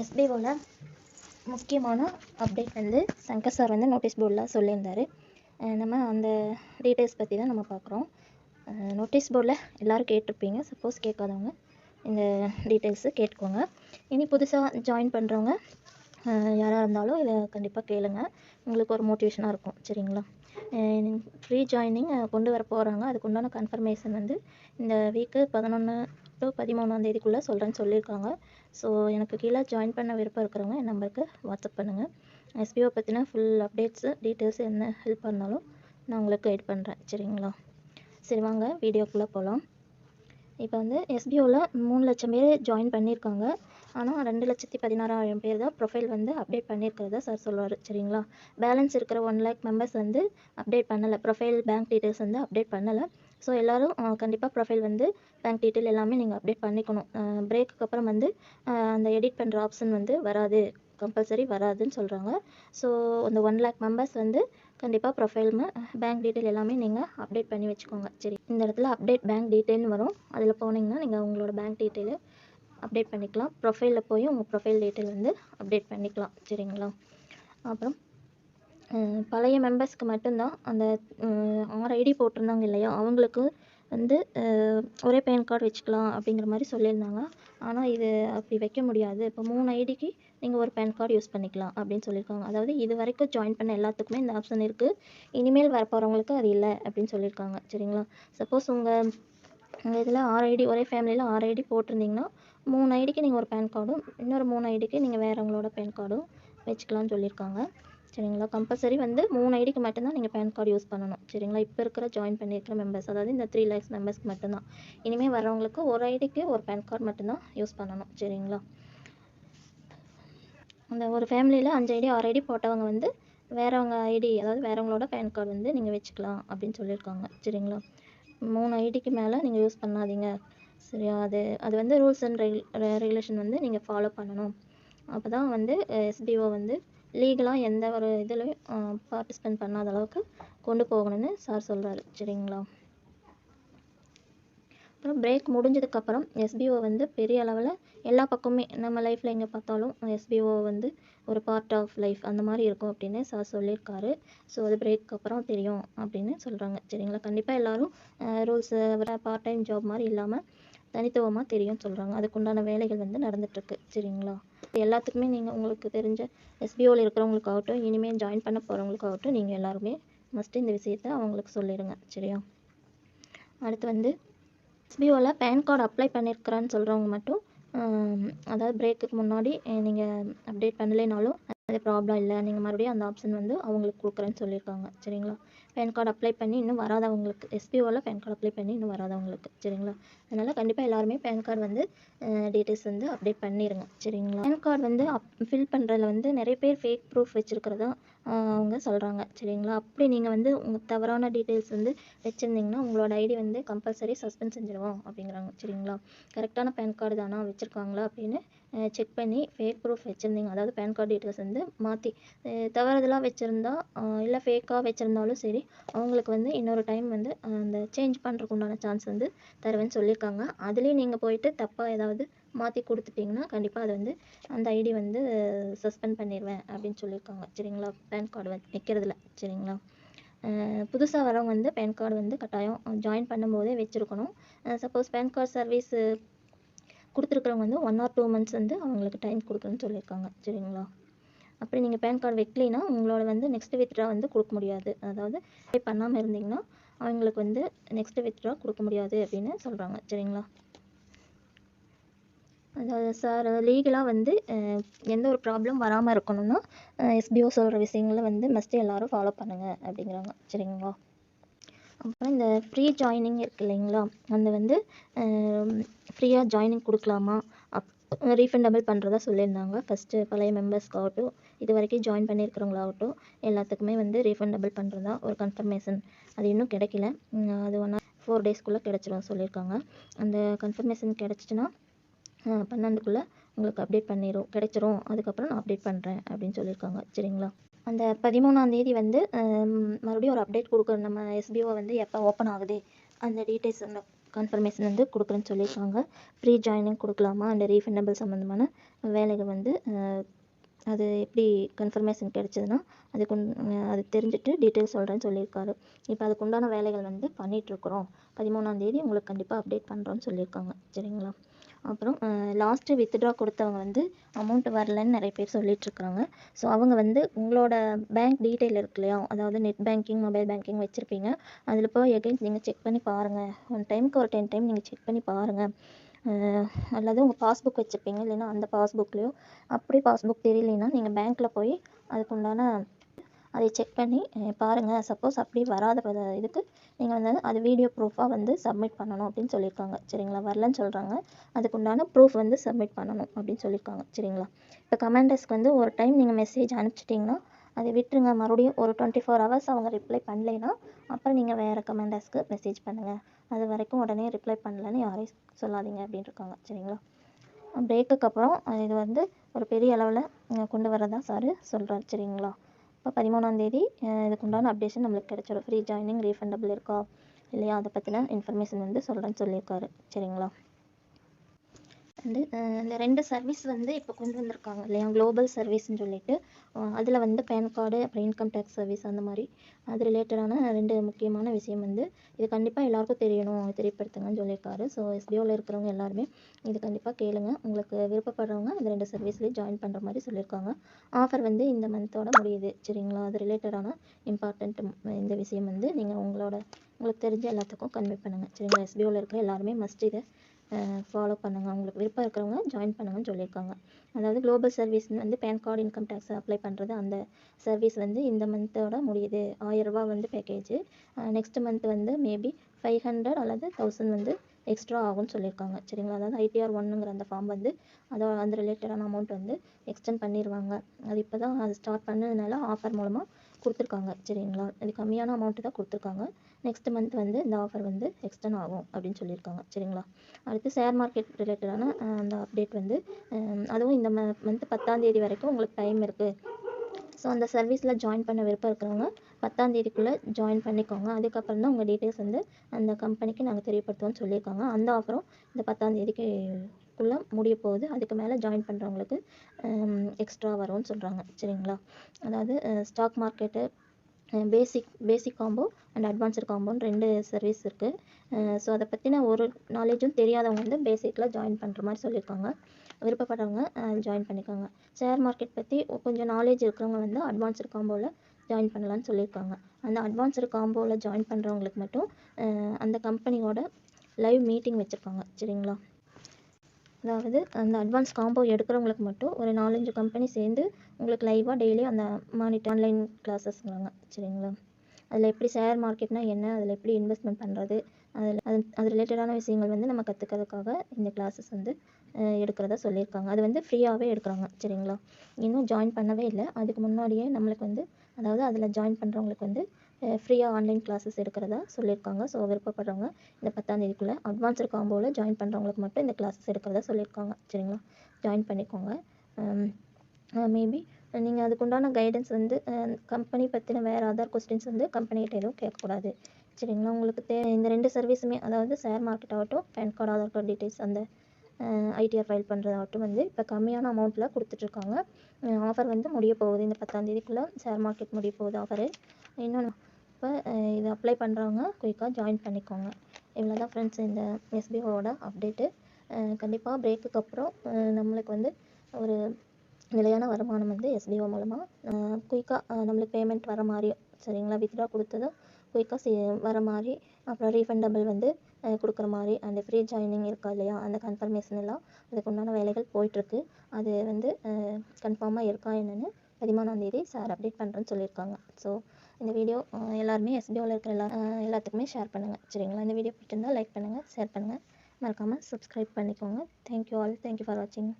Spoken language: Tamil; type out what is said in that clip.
எஸ்பிஓவில் முக்கியமான அப்டேட் வந்து சங்கர் சார் வந்து நோட்டீஸ் போர்டில் சொல்லியிருந்தார். நம்ம அந்த டீட்டெயில்ஸ் பற்றி தான் நம்ம பார்க்குறோம். நோட்டீஸ் போர்டில் எல்லோரும் கேட்டிருப்பீங்க. சப்போஸ் கேட்காதவங்க இந்த டீட்டெயில்ஸு கேட்டுக்கோங்க. இனி புதுசாக ஜாயின் பண்ணுறவங்க யாராக இருந்தாலும் இதை கண்டிப்பாக கேளுங்க. உங்களுக்கு ஒரு மோட்டிவேஷனாக இருக்கும். சரிங்களா? ஃப்ரீ ஜாயினிங் கொண்டு வர போகிறாங்க அதுக்கு உண்டான கன்ஃபர்மேஷன் வந்து இந்த வீக்கு பதினொன்று டு பதிமூணாந்தேதிக்குள்ளே சொல்கிறேன்னு சொல்லியிருக்காங்க. ஸோ எனக்கு கீழே ஜாயின் பண்ண விருப்பம் இருக்கிறவங்க என் நம்பருக்கு வாட்ஸ்அப் பண்ணுங்கள் எஸ்பிஓ பற்றின ஃபுல் அப்டேட்ஸு டீட்டெயில்ஸ் என்ன ஹெல்ப் பண்ணாலும் நான் உங்களுக்கு கைட் பண்ணுறேன் சரிங்களா? சரி வாங்க வீடியோக்குள்ளே போகலாம் இப்போ வந்து எஸ்பிஓவில் மூணு லட்சம் பேர் ஜாயின் பண்ணியிருக்காங்க. ஆனால் ரெண்டு லட்சத்தி பதினாறாயிரம் பேர் தான் ப்ரொஃபைல் வந்து அப்டேட் பண்ணியிருக்கிறதா சார் சொல்லுவார். சரிங்களா? பேலன்ஸ் இருக்கிற ஒன் லேக் மெம்பர்ஸ் வந்து அப்டேட் பண்ணலை. ப்ரொஃபைல் பேங்க் டீட்டெயில்ஸ் வந்து அப்டேட் பண்ணலை. ஸோ எல்லோரும் கண்டிப்பாக ப்ரொஃபைல் வந்து பேங்க் டீட்டெயில் எல்லாமே நீங்கள் அப்டேட் பண்ணிக்கணும். பிரேக்குக்கு அப்புறம் வந்து அந்த எடிட் பண்ணுற ஆப்ஷன் வந்து வராது. கம்பல்சரி வராதுன்னு சொல்கிறாங்க ஸோ அந்த ஒன் லேக் மெம்பர்ஸ் வந்து கண்டிப்பாக ப்ரொஃபைலுமே பேங்க் டீட்டெயில் எல்லாமே நீங்கள் அப்டேட் பண்ணி வச்சுக்கோங்க. சரி இந்த இடத்துல அப்டேட் பேங்க் டீட்டெயில்னு வரும். அதில் போனீங்கன்னா நீங்கள் உங்களோட பேங்க் டீட்டெயிலு அப்டேட் பண்ணிக்கலாம். ப்ரொஃபைலில் போய் உங்கள் ப்ரொஃபைல் டீட்டெயில் வந்து அப்டேட் பண்ணிக்கலாம். சரிங்களா? அப்புறம் பழைய மெம்பர்ஸ்க்கு மட்டும்தான் அந்த ஆறு ஐடி போட்டிருந்தாங்க இல்லையா? அவங்களுக்கு வந்து ஒரே பேன் கார்டு வச்சுக்கலாம் அப்படிங்கிற மாதிரி சொல்லியிருந்தாங்க. ஆனால் இது அப்படி வைக்க முடியாது. இப்போ மூணு ஐடிக்கு நீங்கள் ஒரு பேன் கார்டு யூஸ் பண்ணிக்கலாம் அப்படின்னு சொல்லியிருக்காங்க. அதாவது இது வரைக்கும் ஜாயின் பண்ண எல்லாத்துக்குமே இந்த ஆப்ஷன் இருக்குது இனிமேல் வர போகிறவங்களுக்கு அது இல்லை அப்படின்னு சொல்லியிருக்காங்க. சரிங்களா? சப்போஸ் உங்கள் உங்கள் இதில் ஆறு ஐடி ஒரே ஃபேமிலியில் ஆறு ஐடி போட்டிருந்தீங்கன்னா மூணு ஐடிக்கு நீங்கள் ஒரு பேன் கார்டும் இன்னொரு மூணு ஐடிக்கு நீங்கள் வேறவங்களோட பேன் கார்டும் வச்சுக்கலாம்னு சொல்லியிருக்காங்க. சரிங்களா? கம்பல்சரி வந்து மூணு ஐடிக்கு மட்டும்தான் நீங்கள் பேன் கார்டு யூஸ் பண்ணணும். சரிங்களா? இப்போ இருக்கிற ஜாயின் பண்ணியிருக்கிற மெம்பர்ஸ் அதாவது இந்த த்ரீ லேக்ஸ் மெம்பர்ஸ்க்கு மட்டும்தான். இனிமேல் வரவங்களுக்கு ஒரு ஐடிக்கு ஒரு பேன் கார்டு மட்டும்தான் யூஸ் பண்ணணும். சரிங்களா? அந்த ஒரு ஃபேமிலியில் அஞ்சு ஐடி ஆறு ஐடி போட்டவங்க வந்து வேறவங்க ஐடி அதாவது வேறவங்களோட பேன் கார்டு வந்து நீங்கள் வச்சுக்கலாம் அப்படின்னு சொல்லியிருக்காங்க. சரிங்களா? மூணு ஐடிக்கு மேலே நீங்கள் யூஸ் பண்ணாதீங்க. சரியா? அது அது வந்து ரூல்ஸ் அண்ட் ரெகு ரெகுலேஷன் வந்து நீங்கள் ஃபாலோ பண்ணணும். அப்போ தான் வந்து எஸ்பிஓ வந்து லீகலாக எந்த ஒரு இதுலேயும் பார்ட்டிசிபேட் பண்ணாத அளவுக்கு கொண்டு போகணும்னு சார் சொல்கிறாரு சரிங்களா? அப்புறம் பிரேக் முடிஞ்சதுக்கப்புறம் எஸ்பிஓ வந்து பெரிய அளவில் எல்லா பக்கமுமே நம்ம லைஃப்பில் எங்கே பார்த்தாலும் எஸ்பிஓ வந்து ஒரு பார்ட் ஆஃப் லைஃப் அந்த மாதிரி இருக்கும் அப்படின்னு சார் சொல்லியிருக்காரு. ஸோ அது பிரேக் அப்புறம் தெரியும் அப்படின்னு சொல்கிறாங்க சரிங்களா? கண்டிப்பாக எல்லோரும் ரூல்ஸு பார்ட் டைம் ஜாப் மாதிரி இல்லாமல் தனித்துவமாக தெரியும் சொல்கிறாங்க அதுக்குண்டான வேலைகள் வந்து நடந்துகிட்ருக்கு சரிங்களா? எல்லாத்துக்குமே நீங்கள் உங்களுக்கு தெரிஞ்ச எஸ்பிஓவில் இருக்கிறவங்களுக்காகட்டும் இனிமேல் ஜாயின் பண்ண போகிறவங்களுக்காகட்டும் நீங்கள் எல்லாருமே மஸ்ட்டு இந்த விஷயத்த அவங்களுக்கு சொல்லிடுங்க சரியா? அடுத்து வந்து எஸ்பிஓவில் பேன் கார்டு அப்ளை பண்ணியிருக்கிறான்னு சொல்கிறவங்க மட்டும் அதாவது பிரேக்குக்கு முன்னாடி நீங்கள் அப்டேட் பண்ணலைனாலும் அது ப்ராப்ளம் இல்லை. நீங்கள் மறுபடியும் அந்த ஆப்ஷன் வந்து அவங்களுக்கு கொடுக்குறேன்னு சொல்லியிருக்காங்க. சரிங்களா? பேன் கார்டு அப்ளை பண்ணி இன்னும் வராதவங்களுக்கு எஸ்பிஓவில் பேன் கார்டு அப்ளை பண்ணி இன்னும் வராதவங்களுக்கு சரிங்களா? அதனால் கண்டிப்பாக எல்லாருமே பேன் கார்டு வந்து டீட்டெயில்ஸ் வந்து அப்டேட் பண்ணிடுங்க சரிங்களா? பேன் கார்டு வந்து அப் ஃபில் பண்ணுறதுல வந்து நிறைய பேர் ஃபேக் ப்ரூஃப் வச்சுருக்கிறதா அவங்க சொல்கிறாங்க சரிங்களா? அப்படி நீங்கள் வந்து உங்கள் தவறான டீட்டெயில்ஸ் வந்து வச்சுருந்தீங்கன்னா உங்களோட ஐடி வந்து கம்பல்சரி சஸ்பெண்ட் செஞ்சுருவோம் அப்படிங்கிறாங்க சரிங்களா? கரெக்டான பேன் கார்டு தானா வச்சுருக்காங்களா அப்படின்னு செக் பண்ணி ஃபேக் ப்ரூஃப் வச்சுருந்தீங்க. அதாவது பேன் கார்டு டீட்டெயில்ஸ் வந்து மாற்றி தவறுதலாக வச்சுருந்தா இல்லை ஃபேக்காக வச்சுருந்தாலும் சரி அவங்களுக்கு வந்து இன்னொரு டைம் வந்து அந்த சேஞ்ச் பண்ணுறதுக்கு உண்டான சான்ஸ் வந்து தருவேன்னு சொல்லியிருக்காங்க. அதுலேயும் நீங்கள் போயிட்டு தப்பாக ஏதாவது மாற்றி கொடுத்துட்டிங்கன்னா கண்டிப்பாக அது வந்து அந்த ஐடி வந்து சஸ்பெண்ட் பண்ணிடுவேன் அப்படின்னு சொல்லியிருக்காங்க. சரிங்களா? பேன் கார்டு வந்து வைக்கிறதுல சரிங்களா? புதுசாக வரவங்க வந்து பேன் கார்டு வந்து கட்டாயம் ஜாயின் பண்ணும்போதே வச்சுருக்கணும். சப்போஸ் பேன் கார்டு சர்வீஸு கொடுத்துருக்குறவங்க வந்து ஒன் ஆர் டூ மந்த்ஸ் வந்து அவங்களுக்கு டைம் கொடுக்கணும்னு சொல்லியிருக்காங்க. சரிங்களா? அப்படி நீங்கள் பேன் கார்டு வைக்கலைன்னா உங்களோட வந்து நெக்ஸ்ட் வித்ட்ரா வந்து கொடுக்க முடியாது. அதாவது பே பண்ணாமல் இருந்தீங்கன்னா அவங்களுக்கு வந்து நெக்ஸ்ட் வித்ட்ரா கொடுக்க முடியாது அப்படின்னு சொல்கிறாங்க சரிங்களா? அதாவது சார் லீகலாக வந்து எந்த ஒரு ப்ராப்ளம் வராமல் இருக்கணும்னா எஸ்பிஓ சொல்கிற விஷயங்களை வந்து மஸ்ட்டு எல்லோரும் ஃபாலோ பண்ணுங்கள் அப்படிங்கிறாங்க. சரிங்களா? அப்புறம் இந்த ஃப்ரீ ஜாயினிங் இருக்குது இல்லைங்களா? அந்த வந்து ஃப்ரீயாக ஜாயினிங் கொடுக்கலாமா? அப் ரீஃபண்டபிள் பண்ணுறதா சொல்லியிருந்தாங்க. ஃபஸ்ட்டு பழைய மெம்பர்ஸ்க்காகட்டும் இது வரைக்கும் ஜாயின் பண்ணியிருக்கிறவங்களாகட்டும் எல்லாத்துக்குமே வந்து ரீஃபண்டபிள் பண்ணுறதா ஒரு கன்ஃபர்மேஷன் அது இன்னும் கிடைக்கல. அது ஒன்றா ஃபோர் டேஸ்க்குள்ளே கிடச்சிரும் சொல்லியிருக்காங்க. அந்த கன்ஃபர்மேஷன் கிடச்சிச்சின்னா பன்னெண்டுக்குள்ளே உங்களுக்கு அப்டேட் பண்ணிடும் கிடைச்சிரும். அதுக்கப்புறம் நான் அப்டேட் பண்ணுறேன் அப்படின்னு சொல்லியிருக்காங்க. சரிங்களா? அந்த பதிமூணாந்தேதி வந்து மறுபடியும் ஒரு அப்டேட் கொடுக்குறோம் நம்ம எஸ்பிஓ வந்து எப்போ ஓப்பன் ஆகுது அந்த டீட்டெயில்ஸ் கன்ஃபர்மேஷன் வந்து கொடுக்குறேன்னு சொல்லியிருக்காங்க. ஃப்ரீ ஜாயினிங் கொடுக்கலாமா? அண்ட் ரீஃபண்டபிள் சம்மந்தமான வேலைகள் வந்து அது எப்படி கன்ஃபர்மேஷன் கிடைச்சதுன்னா அதுக்கு அது தெரிஞ்சுட்டு டீட்டெயில் சொல்கிறேன்னு சொல்லியிருக்காரு. இப்போ அதுக்கு உண்டான வேலைகள் வந்து பண்ணிகிட்ருக்குறோம் பதிமூணாந்தேதி உங்களுக்கு கண்டிப்பாக அப்டேட் பண்ணுறோன்னு சொல்லியிருக்காங்க. சரிங்களா? அப்புறம் லாஸ்ட்டு வித்ட்ரா கொடுத்தவங்க வந்து அமௌண்ட் வரலன்னு நிறைய பேர் சொல்லிகிட்ருக்காங்க ஸோ அவங்க வந்து உங்களோட பேங்க் டீட்டெயில் இருக்கு இல்லையா? அதாவது நெட் பேங்கிங் மொபைல் பேங்கிங் வச்சுருப்பீங்க. அதில் போய் எகைன் நீங்கள் செக் பண்ணி பாருங்கள் ஒன் டைமுக்கு ஒரு டென் டைம் நீங்கள் செக் பண்ணி பாருங்கள் அல்லது உங்கள் பாஸ்புக் வச்சுருப்பீங்க. இல்லைன்னா அந்த பாஸ்புக்லேயோ அப்படி பாஸ்புக் தெரியலைன்னா நீங்கள் பேங்க்கில் போய் அதுக்குண்டான அதை செக் பண்ணி பாருங்கள் சப்போஸ் அப்படி வராத இதுக்கு நீங்கள் வந்து அது வீடியோ ப்ரூஃபாக வந்து சப்மிட் பண்ணணும் அப்படின்னு சொல்லியிருக்காங்க. சரிங்களா? வரலன்னு சொல்கிறாங்க அதுக்குண்டான ப்ரூஃப் வந்து சப்மிட் பண்ணணும் அப்படின்னு சொல்லியிருக்காங்க. சரிங்களா? இப்போ கமெண்டர்ஸ்க்கு வந்து ஒரு டைம் நீங்கள் மெசேஜ் அனுப்பிச்சிட்டிங்கன்னா அதை விட்டுருங்க. மறுபடியும் ஒரு டுவெண்ட்டி ஃபோர் ஹவர்ஸ் அவங்க ரிப்ளை பண்ணலைன்னா அப்புறம் நீங்கள் வேறு கமெண்டர்ஸ்க்கு மெசேஜ் பண்ணுங்கள் அது வரைக்கும் உடனே ரிப்ளை பண்ணலன்னு யாரையும் சொல்லாதீங்க அப்படின்னு இருக்காங்க. சரிங்களா? பிரேக்குக்கு அப்புறம் இது வந்து ஒரு பெரிய அளவில் கொண்டு வரதான் சார் சொல்கிறார் சரிங்களா? அப்போ பதிமூணாந்தேதி இதுக்கு உண்டான அப்டேஷன் நம்மளுக்கு கிடைச்சிடும் ஃப்ரீ ஜாயினிங் ரீஃபண்டபிள் இருக்கா? இல்லையா? அதை பற்றின இன்ஃபர்மேஷன் வந்து சொல்கிறேன்னு சொல்லியிருக்காரு. சரிங்களா? வந்து இந்த ரெண்டு சர்வீஸ் வந்து இப்போ கொண்டு வந்திருக்காங்க இல்லையா? குளோபல் சர்வீஸ்னு சொல்லிட்டு. அதில் வந்து பேன் கார்டு அப்புறம் இன்கம் டேக்ஸ் சர்வீஸ் அந்த மாதிரி. அது ரிலேட்டடான ரெண்டு முக்கியமான விஷயம் வந்து இது கண்டிப்பாக எல்லாருக்கும் தெரியணும் தெரியப்படுத்துங்கன்னு சொல்லியிருக்காரு. ஸோ எஸ்பிஓவில் இருக்கிறவங்க எல்லாருமே இது கண்டிப்பாக கேளுங்க. உங்களுக்கு விருப்பப்படுறவங்க இந்த ரெண்டு சர்வீஸ்லேயும் ஜாயின் பண்ணுற மாதிரி சொல்லியிருக்காங்க. ஆஃபர் வந்து இந்த மந்தோட முடியுது சரிங்களா? அது ரிலேட்டடான இம்பார்ட்டண்ட் இந்த விஷயம் வந்து நீங்கள் உங்களோட உங்களுக்கு தெரிஞ்ச எல்லாத்துக்கும் கன்வே பண்ணுங்கள் சரிங்களா? எஸ்பிஓவில் இருக்கிற எல்லாருமே மஸ்ட் இதை ஃபாலோ பண்ணுங்கள் உங்களுக்கு விருப்பம் இருக்கிறவங்க ஜாயின் பண்ணுங்கன்னு சொல்லியிருக்காங்க. அதாவது குளோபல் சர்வீஸ் வந்து PAN card income tax apply பண்ணுறது அந்த சர்வீஸ் வந்து இந்த மந்த்தோட முடியுது. ஆயிரரூபா வந்து பேக்கேஜ் நெக்ஸ்ட் மந்த் வந்து மேபி ஃபைவ் ஹண்ட்ரட் அல்லது தௌசண்ட் வந்து எக்ஸ்ட்ரா ஆகும்னு சொல்லியிருக்காங்க. சரிங்களா? அதாவது ஐடிஆர் ஒன்னுங்கிற அந்த ஃபார்ம் வந்து அதோட அந்த ரிலேட்டடான அமௌண்ட் வந்து எக்ஸ்டெண்ட் பண்ணிடுவாங்க அது இப்போ தான் அது ஸ்டார்ட் பண்ணதுனால ஆஃபர் மூலமாக கொடுத்துருக்காங்க சரிங்களா? இது கம்மியான அமௌண்ட்டு தான் கொடுத்துருக்காங்க. நெக்ஸ்ட் மந்த் வந்து இந்த ஆஃபர் வந்து எக்ஸ்டன் ஆகும் அப்படின்னு சொல்லியிருக்காங்க சரிங்களா? அடுத்து ஷேர் மார்க்கெட் ரிலேட்டடான அந்த அப்டேட் வந்து அதுவும் இந்த மந்த் பத்தாந்தேதி வரைக்கும் உங்களுக்கு டைம் இருக்குது ஸோ அந்த சர்வீஸில் ஜாயின் பண்ண விருப்பம் இருக்கிறவங்க பத்தாந்தேதிக்குள்ளே ஜாயின் பண்ணிக்கோங்க. அதுக்கப்புறம் தான் உங்கள் டீட்டெயில்ஸ் வந்து அந்த கம்பெனிக்கு நாங்கள் தெரியப்படுத்துவோம்னு சொல்லியிருக்காங்க. அந்த ஆஃபரும் இந்த பத்தாந்தேதிக்கு குள்ளே முடிய போகுது. அதுக்கு மேலே ஜாயின் பண்ணுறவங்களுக்கு எக்ஸ்ட்ரா வரும்னு சொல்கிறாங்க சரிங்களா? அதாவது stock market basic basic combo and advanced காம்போன்னு ரெண்டு சர்வீஸ் இருக்குது ஸோ அதை பற்றின ஒரு நாலேஜும் தெரியாதவங்க வந்து பேசிக்கில் ஜாயின் பண்ணுற மாதிரி சொல்லியிருக்காங்க. விருப்பப்படுறவங்க ஜாயின் பண்ணிக்கோங்க. ஷேர் மார்க்கெட் பற்றி கொஞ்சம் நாலேஜ் இருக்கிறவங்க வந்து அட்வான்ஸ்டு காம்போவில் ஜாயின் பண்ணலான்னு சொல்லியிருக்காங்க. அந்த அட்வான்ஸ்டு காம்போவில் ஜாயின் பண்ணுறவங்களுக்கு மட்டும் அந்த கம்பெனியோட லைவ் மீட்டிங் வச்சுருக்காங்க. சரிங்களா? அதாவது அந்த அட்வான்ஸ் காம்போ எடுக்கிறவங்களுக்கு மட்டும் ஒரு நாலஞ்சு கம்பெனி சேர்ந்து உங்களுக்கு லைவாக டெய்லியும் அந்த மானிட்டர் ஆன்லைன் கிளாஸஸ்ங்கிறாங்க சரிங்களா? அதில் எப்படி ஷேர் மார்க்கெட்னா என்ன? அதில் எப்படி இன்வெஸ்ட்மெண்ட் பண்ணுறது அதில் அது அது ரிலேட்டடான விஷயங்கள் வந்து நம்ம கற்றுக்கிறதுக்காக இந்த கிளாஸஸ் வந்து எடுக்கிறதா சொல்லியிருக்காங்க. அது வந்து ஃப்ரீயாகவே எடுக்கிறாங்க. சரிங்களா? இன்னும் ஜாயின் பண்ணவே இல்லை. அதுக்கு முன்னாடியே நம்மளுக்கு வந்து அதாவது அதில் ஜாயின் பண்ணுறவங்களுக்கு வந்து ஃப்ரீயாக ஆன்லைன் கிளாஸஸ் எடுக்கிறதா சொல்லியிருக்காங்க. ஸோ விருப்பப்படுறவங்க இந்த பத்தாந்தேதிக்குள்ளே அட்வான்ஸ்டு காம்போவில் ஜாயின் பண்ணுறவங்களுக்கு மட்டும் இந்த கிளாஸஸ் எடுக்கிறதா சொல்லியிருக்காங்க. சரிங்களா? ஜாயின் பண்ணிக்கோங்க. மேபி நீங்கள் அதுக்குண்டான கைடன்ஸ் வந்து கம்பெனி பற்றின வேறு அதர் கொஸ்டின்ஸ் வந்து கம்பெனிகிட்ட எதுவும் கேட்கக்கூடாது. சரிங்களா? உங்களுக்கு தே இந்த ரெண்டு சர்வீஸுமே அதாவது ஷேர் மார்க்கெட் ஆகட்டும் PAN card Aadhaar card details அந்த ஐடிஆர் ஃபைல் பண்ணுறதாகட்டும் வந்து இப்போ கம்மியான அமௌண்ட்டில் கொடுத்துட்ருக்காங்க. ஆஃபர் வந்து முடிய போகுது. இந்த பத்தாந்தேதிக்குள்ளே ஷேர் மார்க்கெட் முடிய போகுது ஆஃபரு இன்னொன்று இப்போ இது அப்ளை பண்ணுறவங்க குயிக்காக ஜாயின் பண்ணிக்கோங்க. இவ்வளோ தான் ஃப்ரெண்ட்ஸ் இந்த எஸ்பிஓட அப்டேட்டு கண்டிப்பாக பிரேக்குக்கு அப்புறம் நம்மளுக்கு வந்து ஒரு நிலையான வருமானம் வந்து எஸ்பிஓ மூலமாக குயிக்காக நம்மளுக்கு பேமெண்ட் வர மாதிரி சரிங்களா? வித்ட்ரா கொடுத்ததும் குயிக்காக சே வர மாதிரி அப்புறம் ரீஃபண்டபிள் வந்து கொடுக்குற மாதிரி அந்த ஃப்ரீ ஜாயினிங் இருக்கா இல்லையா அந்த கன்ஃபர்மேஷன் எல்லாம் அதுக்கு உண்டான வேலைகள் போயிட்டுருக்கு. அது வந்து கன்ஃபார்மாக இருக்கா என்னென்னு பதிமூணாந்தேதி சார் அப்டேட் பண்ணுறேன்னு சொல்லியிருக்காங்க. ஸோ இந்த வீடியோ எல்லாருமே எஸ்பிஓவில் இருக்கிற எல்லா எல்லாத்துக்குமே ஷேர் பண்ணுங்கள் சரிங்களா? இந்த வீடியோ பிடிச்சிருந்தா லைக் பண்ணுங்கள் ஷேர் பண்ணுங்கள் மறக்காமல் சப்ஸ்கிரைப் பண்ணிக்கோங்க. தேங்க்யூ ஆல் தேங்க்யூ ஃபார் வாட்சிங்